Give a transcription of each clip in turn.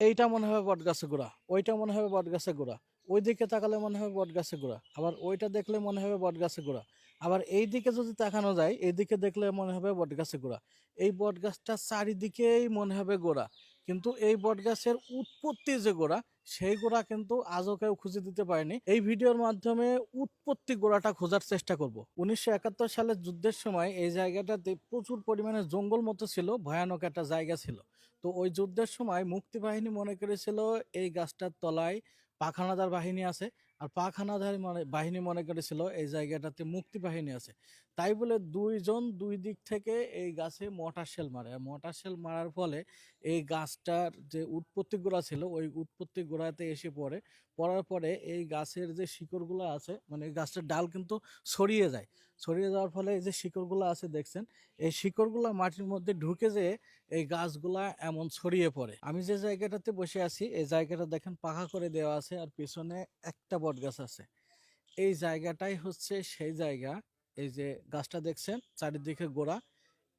এইটা মনে হবে বট গাছে গোড়া ওইটা মনে হবে বট গাছে গোড়া। ওই দিকে তাকালে মনে হবে বট গাছে গোড়া। আবার ওইটা দেখলে মনে হবে বট গাছে গোড়া। আবার এই দিকে যদি তাকানো যায় এই দিকে দেখলে মনে হবে বট গাছে গোড়া। এই বট গাছটা চারিদিকেই মনে হবে গোড়া। কিন্তু এই বট গাছের উৎপত্তি যে গোড়া, সেই গোড়া কিন্তু আজও কেউ খুঁজে দিতে পারেনি। এই ভিডিওর মাধ্যমে উৎপত্তি গোড়াটা খোঁজার চেষ্টা করব। উনিশশো একাত্তর সালের যুদ্ধের সময় এই জায়গাটাতে প্রচুর পরিমাণে জঙ্গল মতো ছিল, ভয়ানক একটা জায়গা ছিল। তো ওই যুদ্ধের সময় মুক্তিবাহিনী মনে করেছিল, এই গাছটার তলায় পাখানাদার বাহিনী আছে। আর পাখানাদার মানে বাহিনী মনে করেছিল এই জায়গাটাতে মুক্তি বাহিনী আছে। তাই বলে দুইজন দুই দিক থেকে এই গাছে মটার শেল মারে। আর মটার শেল মারার ফলে এই গাছটার যে উৎপত্তি গোড়া ছিল, ওই উৎপত্তি গোড়াতে এসে পড়ে। পড়ার পরে এই গাছের যে শিকড়গুলো আছে মানে গাছটার ডাল কিন্তু ছড়িয়ে যায়। ছড়িয়ে যাওয়ার ফলে এই যে শিকড়গুলো আছে দেখছেন, এই শিকড়গুলো মাটির মধ্যে ঢুকে যেয়ে এই গাছগুলা এমন ছড়িয়ে পড়ে। আমি যে জায়গাটাতে বসে আছি, এই জায়গাটা দেখেন পাখা করে দেওয়া আছে আর পিছনে একটা বট গাছ আছে। এই জায়গাটাই হচ্ছে সেই জায়গা, এই যে গাছটা দেখছেন, চারিদিকে গোড়া।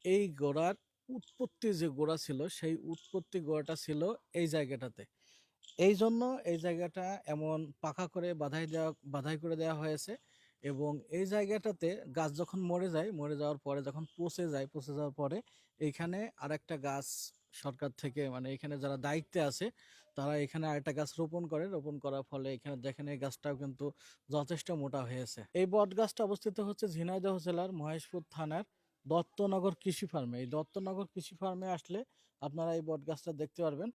এই গোড়ার উৎপত্তি যে গোড়া ছিল, সেই উৎপত্তি গোড়াটা ছিল এই জায়গাটাতে। এই জন্য এই জায়গাটা এমন পাকা করে বাধাই দেওয়া, বাধাই করে দেওয়া হয়েছে। এবং এই জায়গাটাতে গাছ যখন মরে যায়, মরে যাওয়ার পরে যখন পচে যায়, পচে যাওয়ার পরে এইখানে আরেকটা গাছ সরকার থেকে মানে এখানে যারা দায়িত্বে আছে, তারা এখানে আরেকটা গাছ রোপণ করে। রোপণ করার ফলে এখানে দেখেন এই গাছটাও কিন্তু যথেষ্ট মোটা হয়েছে। এই বট গাছটা অবস্থিত হচ্ছে ঝিনাইদহ জেলার মহেশপুর থানার দত্তনগর কৃষি ফার্মে। এই দত্তনগর কৃষি ফার্মে আসলে আপনারা এই বট গাছটা দেখতে পারবেন।